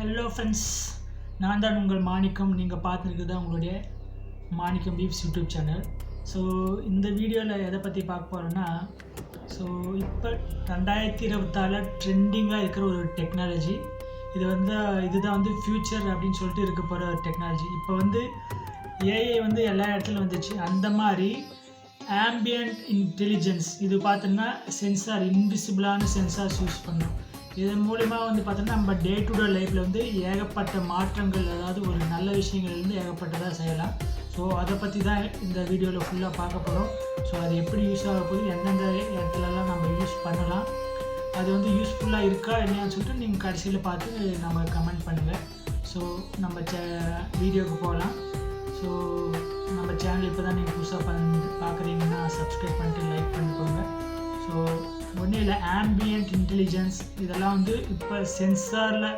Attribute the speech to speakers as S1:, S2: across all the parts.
S1: Hello friends நான் தான் உங்கள் மாணிக்கம். நீங்கள் பார்த்துருக்குது உங்களுடைய Manickam weaves YouTube channel. So இந்த வீடியோவில் எதை பற்றி பார்க்க போகிறோன்னா ஸோ இப்போ ரெண்டாயிரத்தி இருபத்தாறில் ட்ரெண்டிங்காக இருக்கிற ஒரு டெக்னாலஜி இது வந்து இதுதான் வந்து ஃப்யூச்சர் அப்படின்னு சொல்லிட்டு இருக்க போகிற ஒரு டெக்னாலஜி இப்போ வந்து ஏஐ வந்து எல்லா இடத்துலையும் வந்துச்சு. அந்த மாதிரி ஆம்பியன்ட் இன்டெலிஜென்ஸ் இது பார்த்தோன்னா சென்சார் இன்விசிபிளான சென்சார்ஸ் யூஸ் பண்ணோம் இதன் மூலிமா வந்து பார்த்தோன்னா நம்ம டே டு டே லைஃப்பில் வந்து ஏகப்பட்ட மாற்றங்கள் அதாவது ஒரு நல்ல விஷயங்கள் வந்து ஏகப்பட்டதாக செய்யலாம். ஸோ அதை பற்றி தான் இந்த வீடியோவில் ஃபுல்லாக பார்க்க போகிறோம் ஸோ அது எப்படி யூஸ் ஆக போகுது எந்தெந்த இடத்துலலாம் நம்ம யூஸ் பண்ணலாம் அது வந்து யூஸ்ஃபுல்லாக இருக்கா இல்லையான்னு சொல்லிட்டு நீங்கள் கடைசியில் பார்த்து நம்ம கமெண்ட் பண்ணுங்கள் ஸோ நம்ம சே வீடியோவுக்கு போகலாம். ஸோ நம்ம சேனல் இப்போ தான் நீங்கள் புதுசாக பண்ணி பார்க்குறீங்கன்னா சப்ஸ்கிரைப் பண்ணிட்டு லைக் பண்ணிக்கோங்க. ஸோ ஒன்றும் இல்லை ஆம்பியன்ட் இன்டெலிஜென்ஸ் இதெல்லாம் வந்து இப்போ சென்சாரில்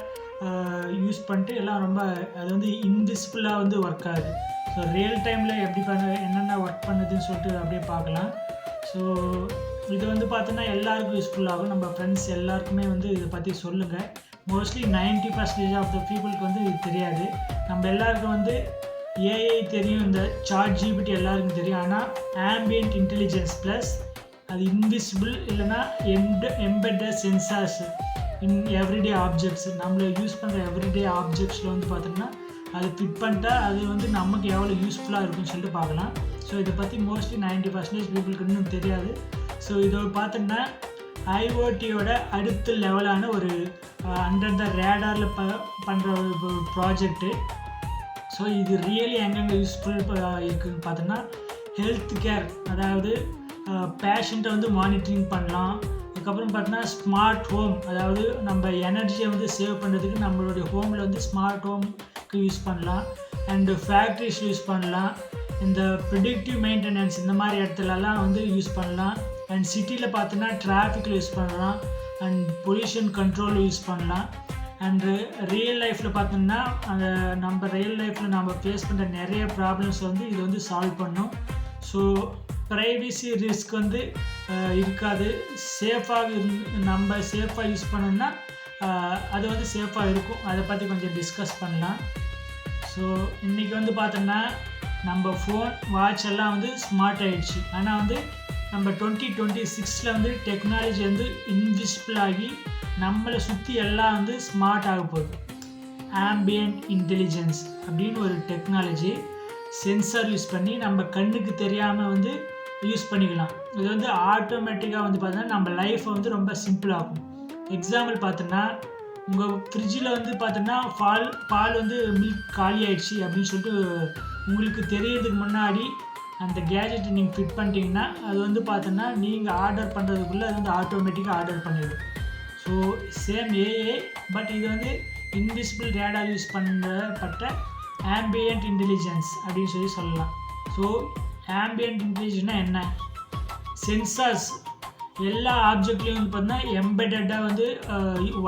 S1: யூஸ் பண்ணிட்டு எல்லாம் ரொம்ப அது வந்து இன்விசிபிளாக வந்து ஒர்க் ஆகுது. ஸோ ரியல் டைமில் எப்படி பண்ண என்னென்ன ஒர்க் பண்ணுதுன்னு சொல்லிட்டு அப்படியே பார்க்கலாம். ஸோ இது வந்து பார்த்தோன்னா எல்லாருக்கும் யூஸ்ஃபுல் ஆகும். நம்ம ஃப்ரெண்ட்ஸ் எல்லாருக்குமே வந்து இதை பற்றி சொல்லுங்கள் மோஸ்ட்லி 90% பர்சன்டேஜ் ஆஃப் த பீப்புளுக்கு வந்து இது தெரியாது. நம்ம எல்லாருக்கும் வந்து ஏஐ தெரியும் இந்த சார்ட் ஜிபிடி எல்லாருக்கும் தெரியும். ஆனால் ஆம்பியன்ட் இன்டெலிஜென்ஸ் ப்ளஸ் அது இன்விசிபிள் இல்லைன்னா எம்ட embedded sensors in everyday objects நம்மளை யூஸ் பண்ணுற எவ்ரிடே ஆப்ஜெக்ட்ஸில் வந்து பார்த்தோம்னா அது ஃபிட் பண்ணிட்டா அது வந்து நமக்கு எவ்வளோ யூஸ்ஃபுல்லாக இருக்குன்னு சொல்லிட்டு பார்க்கலாம். ஸோ இதை பற்றி மோஸ்ட்லி 90% பர்சன்டேஜ் பீப்புளுக்கு இன்னும் தெரியாது. ஸோ இதை பார்த்தோம்னா ஐஓடியோட அடுத்த லெவலான ஒரு அண்டர் த ரேடாரில் ப பண்ணுற ஒரு ப்ராஜெக்ட்டு ஸோ இது ரியலி எங்கெங்கே யூஸ்ஃபுல் இருக்குதுன்னு பார்த்தோன்னா ஹெல்த் கேர் அதாவது பேஷண்ட்டை வந்து மானிட்டரிங் பண்ணலாம். அதுக்கப்புறம் பார்த்தோன்னா ஸ்மார்ட் ஹோம் அதாவது நம்ம எனர்ஜியை வந்து சேவ் பண்ணுறதுக்கு நம்மளுடைய ஹோமில் வந்து ஸ்மார்ட் ஹோம்க்கு யூஸ் பண்ணலாம். அண்டு ஃபேக்ட்ரிஸ் யூஸ் பண்ணலாம். இந்த ப்ரிடிக்டிவ் மெயின்டெனன்ஸ் இந்த மாதிரி இடத்துலலாம் வந்து யூஸ் பண்ணலாம். அண்ட் சிட்டியில் பார்த்தோன்னா டிராஃபிக்கில் யூஸ் பண்ணலாம். அண்ட் பொல்யூஷன் கண்ட்ரோல் யூஸ் பண்ணலாம். அண்டு ரியல் லைஃப்பில் பார்த்தோம்னா அந்த நம்ம ரியல் லைஃப்பில் நம்ம ஃபேஸ் பண்ணுற நிறைய ப்ராப்ளம்ஸ் வந்து இது வந்து சால்வ் பண்ணும். ஸோ ப்ரைவசி ரிஸ்க் வந்து இருக்காது. சேஃபாக இருந்து நம்ம சேஃபாக யூஸ் பண்ணோம்னா அது வந்து சேஃபாக இருக்கும். அதை பற்றி கொஞ்சம் டிஸ்கஸ் பண்ணலாம். ஸோ இன்றைக்கி வந்து பார்த்தோம்னா நம்ம ஃபோன் வாட்ச் எல்லாம் வந்து ஸ்மார்ட் ஆகிடுச்சு ஆனால் வந்து நம்ம டுவெண்ட்டி டுவெண்ட்டி சிக்ஸில் வந்து டெக்னாலஜி வந்து இன்விசிபிள் ஆகி நம்மளை சுற்றி எல்லாம் வந்து ஸ்மார்ட் ஆக போகுது. ஆம்பியன்ட் இன்டெலிஜென்ஸ் அப்படின்னு ஒரு டெக்னாலஜி சென்சார் யூஸ் பண்ணி நம்ம கண்ணுக்கு தெரியாமல் வந்து யூஸ் பண்ணிக்கலாம். இது வந்து ஆட்டோமேட்டிக்காக வந்து பார்த்தீங்கன்னா நம்ம லைஃப்பை வந்து ரொம்ப சிம்பிளாகும் எக்ஸாம்பிள் பார்த்தோன்னா உங்கள் ஃப்ரிட்ஜில் வந்து பார்த்தோன்னா பால் பால் வந்து மில்க் காலி ஆயிடுச்சு அப்படின்னு சொல்லிட்டு உங்களுக்கு தெரியறதுக்கு முன்னாடி அந்த கேஜெட்டை நீங்கள் ஃபிட் பண்ணிட்டீங்கன்னா அது வந்து பார்த்தோன்னா நீங்கள் ஆர்டர் பண்ணுறதுக்குள்ளே அது வந்து ஆட்டோமேட்டிக்காக ஆர்டர் பண்ணிடும். ஸோ சேம் ஏஏ பட் இது வந்து இன்விசிபிள் ரேடார் யூஸ் பண்ணப்பட்ட ஆம்பியன்ட் இன்டெலிஜென்ஸ் அப்படின்னு சொல்லி சொல்லலாம். ஸோ ஆம்பியன்ட் இன்டெலிஜென்ஸ்னா என்ன? சென்சார்ஸ் எல்லா ஆப்ஜெக்ட்லேயும் வந்து பார்த்தீங்கன்னா எம்பெட்டடாக வந்து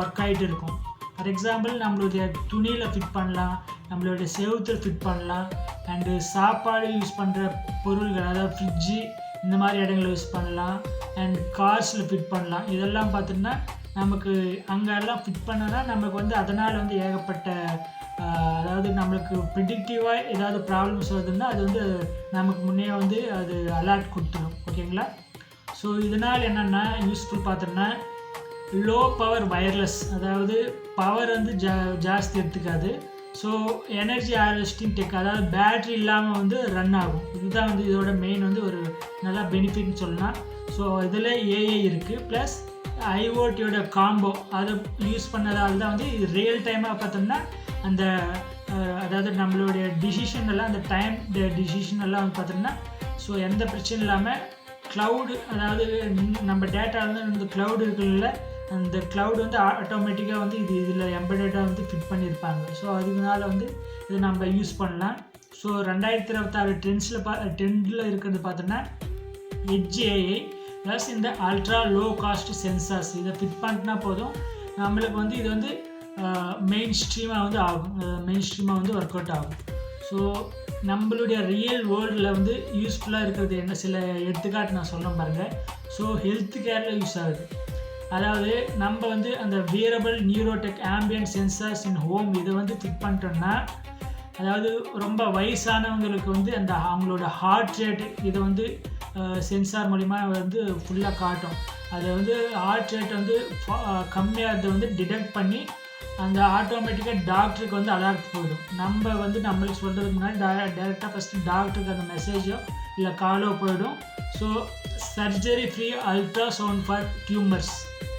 S1: ஒர்க் ஆகிட்டு இருக்கும். ஃபார் எக்ஸாம்பிள் நம்மளுடைய துணியில் ஃபிட் பண்ணலாம் நம்மளுடைய செவுத்தில் ஃபிட் பண்ணலாம் அண்டு சாப்பாடு யூஸ் பண்ணுற பொருள்கள் அதாவது ஃப்ரிட்ஜு இந்த மாதிரி இடங்களில் யூஸ் பண்ணலாம் அண்ட் கார்ஸில் ஃபிட் பண்ணலாம். இதெல்லாம் பார்த்தோம்னா நமக்கு அங்கெல்லாம் ஃபிட் பண்ணனா நமக்கு வந்து அதனால் வந்து ஏகப்பட்ட அதாவது நம்மளுக்கு ப்ரிடிக்டிவாக ஏதாவது ப்ராப்ளம்ஸ் வருதுன்னா அது வந்து நமக்கு முன்னே வந்து அது அலர்ட் கொடுத்துடும் ஓகேங்களா ஸோ இதனால் என்னென்னா யூஸ்ஃபுல் பார்த்தோம்னா லோ பவர் வயர்லெஸ் அதாவது பவர் வந்து ஜா ஜாஸ்தி எடுத்துக்காது. ஸோ எனர்ஜி ஹார்வெஸ்டிங் டெக் அதாவது பேட்ரி இல்லாமல் வந்து ரன் ஆகும். இதுதான் வந்து இதோட மெயின் வந்து ஒரு நல்ல பெனிஃபிட்னு சொல்லலாம். ஸோ இதில் ஏஐ இருக்குது ப்ளஸ் ஐஓடியோட காம்போ அதை யூஸ் பண்ணதால் தான் வந்து இது ரியல் டைமாக பார்த்தோம்னா அந்த அதாவது நம்மளுடைய டிசிஷன் எல்லாம் அந்த டைம் டிசிஷன் எல்லாம் வந்து பார்த்தோம்னா ஸோ எந்த பிரச்சனையும் இல்லாமல் க்ளவுடு அதாவது நம்ம டேட்டா வந்து இந்த க்ளவுடு இருக்குல்ல அந்த க்ளவுட் வந்து ஆட்டோமேட்டிக்காக வந்து இது இதில் எம்பெடடாக வந்து ஃபிட் பண்ணியிருப்பாங்க. ஸோ அதனால வந்து இதை நம்ம யூஸ் பண்ணலாம். ஸோ ரெண்டாயிரத்தி இருபத்தாறு ட்ரெண்ட்ஸில் பா ட்ரெண்டில் இருக்கிறது பார்த்தோன்னா ஹெச்ஏஐ ப்ளஸ் இந்த அல்ட்ரா லோ காஸ்ட் சென்சார்ஸ் இதை ஃபிட் பண்ணினா போதும். நம்மளுக்கு வந்து இது வந்து மெயின் ஸ்ட்ரீமாக வந்து ஆகும். மெயின் ஸ்ட்ரீமாக வந்து ஒர்க் அவுட் ஆகும். ஸோ நம்மளுடைய ரியல் வேர்ல்டில் வந்து யூஸ்ஃபுல்லாக இருக்கிறது என்ன? சில எடுத்துக்காட்டு நான் சொல்ல பாருங்கள் ஸோ ஹெல்த் கேரில் யூஸ் ஆகுது. அதாவது நம்ம வந்து அந்த wearable neurotech ambient sensors in home இதை வந்து ஃபிட் பண்ணிட்டோம்னா அதாவது ரொம்ப வயசானவங்களுக்கு வந்து அந்த அவங்களோட ஹார்ட் ரேட் இதை வந்து சென்சார் மூலிமா வந்து ஃபுல்லாக காட்டும். அதை வந்து ஹார்ட் ரேட் வந்து கம்மியாக வந்து டிடெக்ட் பண்ணி அந்த ஆட்டோமேட்டிக்காக டாக்டருக்கு வந்து அலர்ட் போயிடும் நம்ம வந்து நம்மளுக்கு சொல்கிறதுக்கு முன்னாடி டே டேரெக்டாக ஃபஸ்ட்டு டாக்டருக்கு அந்த மெசேஜோ இல்லை காலோ போயிடும். So surgery free ultrasound for tumours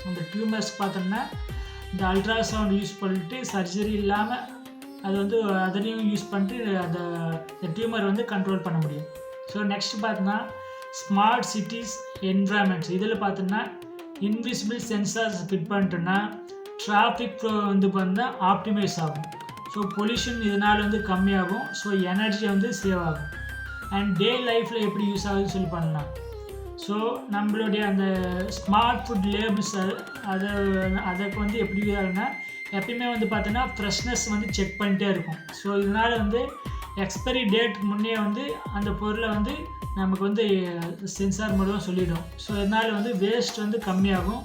S1: அந்த டியூமர்ஸ் பார்த்தோம்னா இந்த அல்ட்ராசவுண்ட் யூஸ் பண்ணிட்டு சர்ஜரி இல்லாமல் அது வந்து அதனையும் யூஸ் பண்ணிட்டு அந்த டியூமர் வந்து கண்ட்ரோல் பண்ண முடியும். ஸோ நெக்ஸ்ட் பார்த்தோம்னா ஸ்மார்ட் சிட்டிஸ் என்வரான்மெண்ட்ஸ் இதில் பார்த்தோன்னா இன்விசிபிள் சென்சார்ஸ் ஃபிட் பண்ணிட்டோன்னா டிராஃபிக் ஃப்ளோ வந்து பார்த்தா ஆப்டிமைஸ் ஆகும். ஸோ பொல்யூஷன் இதனால் வந்து கம்மியாகும். ஸோ எனர்ஜி வந்து சேவ் ஆகும். அண்ட் டே லைஃப்பில் எப்படி யூஸ் ஆகுதுன்னு சொல்லி பண்ணலாம் ஸோ நம்மளுடைய அந்த ஸ்மார்ட் ஃபுட் லேபிள்ஸ் அதை அதற்கு வந்து எப்படி ஆகுனா எப்பயுமே வந்து பார்த்தோன்னா ஃப்ரெஷ்னஸ் வந்து செக் பண்ணிட்டே இருக்கும். ஸோ இதனால் வந்து எக்ஸ்பைரி டேட் முன்னே வந்து அந்த பொருளை வந்து நமக்கு வந்து சென்சார் மூலமாக சொல்லிவிடும் ஸோ இதனால் வந்து வேஸ்ட் வந்து கம்மியாகும்.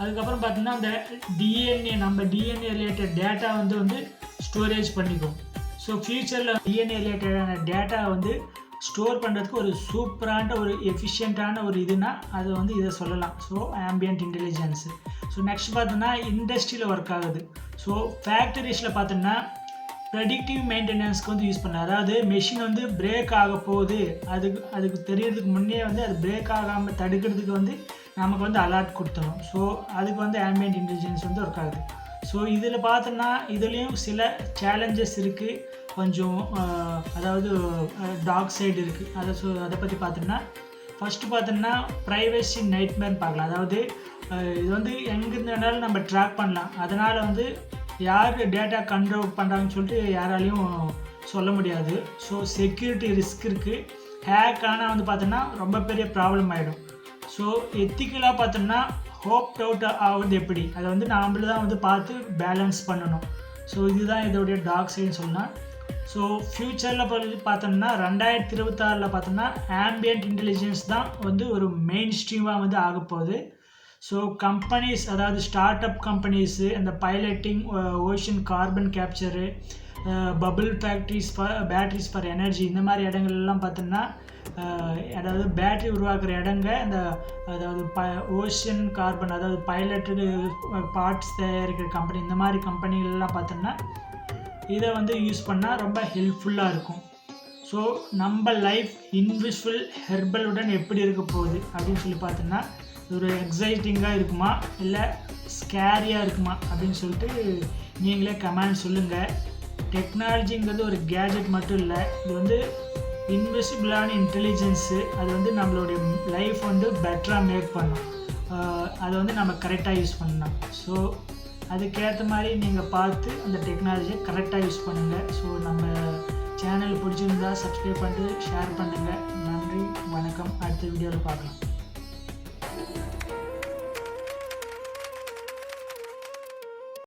S1: அதுக்கப்புறம் பார்த்திங்கன்னா அந்த டிஎன்ஏ நம்ம டிஎன்ஏ ரிலேட்டட் டேட்டா வந்து வந்து ஸ்டோரேஜ் பண்ணிக்கும். ஸோ ஃப்யூச்சரில் டிஎன்ஏ ரிலேட்டடான டேட்டா வந்து ஸ்டோர் பண்ணுறதுக்கு ஒரு சூப்பரான ஒரு எஃபிஷியண்ட்டான ஒரு இதுனா அதை வந்து இதை சொல்லலாம். So ambient intelligence so next பார்த்தோன்னா இண்டஸ்ட்ரியில் ஒர்க் ஆகுது. ஸோ ஃபேக்டரிஸில் பார்த்தோன்னா ப்ரெடிக்டிவ் மெயின்டெனன்ஸ்க்கு வந்து யூஸ் பண்ணலாம் அதாவது மெஷின் வந்து பிரேக் ஆக போகுது. அதுக்கு அதுக்கு தெரியறதுக்கு முன்னே வந்து அது பிரேக் ஆகாமல் தடுக்கிறதுக்கு வந்து நமக்கு வந்து அலர்ட் கொடுத்துரும். ஸோ அதுக்கு வந்து ஆம்பியன்ட் இன்டெலிஜென்ஸ் வந்து ஒர்க் ஆகுது. ஸோ இதில் பார்த்தோன்னா இதுலேயும் சில சேலஞ்சஸ் இருக்குது கொஞ்சம் அதாவது டாக் சைடு இருக்குது அதை சொ அதை பற்றி பார்த்தோம்னா ஃபஸ்ட்டு பார்த்தோம்னா ப்ரைவசி நைட்மேர்னு பார்க்கலாம். அதாவது இது வந்து எங்கேருந்து வேணாலும் நம்ம ட்ராக் பண்ணலாம். அதனால் வந்து யார் டேட்டா கண்ட்ரோல் பண்ணுறாங்கன்னு சொல்லிட்டு யாராலையும் சொல்ல முடியாது. ஸோ செக்யூரிட்டி ரிஸ்க் இருக்குது ஹேக் ஆனால் வந்து பார்த்தோன்னா ரொம்ப பெரிய ப்ராப்ளம் ஆகிடும் ஸோ எத்திக்கலாக பார்த்தோம்னா ஹோப் டவுட் ஆகுது எப்படி? அதை வந்து நாமளே தான் வந்து பார்த்து பேலன்ஸ் பண்ணணும். ஸோ இதுதான் இதோடைய டாக் சைடுன்னு சொன்னால் ஸோ ஃப்யூச்சரில் பார்த்தோம்னா ரெண்டாயிரத்தி இருபத்தாறில் பார்த்தோம்னா ஆம்பியன்ட் இன்டெலிஜென்ஸ் தான் வந்து ஒரு மெயின் ஸ்ட்ரீமாக வந்து ஆக போகுது ஸோ கம்பெனிஸ் அதாவது ஸ்டார்ட் அப் கம்பெனிஸு அந்த piloting ocean carbon capture bubble factories for batteries for energy இந்த மாதிரி இடங்கள்லாம் பார்த்தோம்னா uh, அதாவது பேட்ரி உருவாக்குற இடங்க இந்த அதாவது ப ஓஷன் கார்பன் அதாவது பைலட்டு பார்ட்ஸ் uh, தயாரிக்கிற கம்பெனி இந்த மாதிரி கம்பெனிகள்லாம் பார்த்தோம்னா இதை வந்து யூஸ் பண்ணால் ரொம்ப ஹெல்ப்ஃபுல்லாக இருக்கும். ஸோ நம்ம லைஃப் இன்விஸ்ஃபுல் ஹெர்பலுடன் எப்படி இருக்க போகுது? அப்படின்னு சொல்லி பார்த்தோம்னா ஒரு எக்ஸைட்டிங்காக இருக்குமா? இல்லை ஸ்கேரியாக இருக்குமா? அப்படின்னு சொல்லிட்டு நீங்களே கமெண்ட் சொல்லுங்கள் டெக்னாலஜிங்கிறது ஒரு கேஜெட் மட்டும் இல்லை இது வந்து இன்விசிபிளான இன்டெலிஜென்ஸு அது வந்து நம்மளுடைய லைஃப் வந்து பெட்டராக மேக் பண்ணும். அதை வந்து நம்ம கரெக்டாக யூஸ் பண்ணலாம். ஸோ அதுக்கேற்ற மாதிரி நீங்கள் பார்த்து அந்த டெக்னாலஜியை கரெக்டாக யூஸ் பண்ணுங்கள் ஸோ நம்ம சேனல் பிடிச்சிருந்தா சப்ஸ்கிரைப் பண்ணிட்டு ஷேர் பண்ணுங்கள் நன்றி வணக்கம். அடுத்த வீடியோவில் பார்க்கலாம்.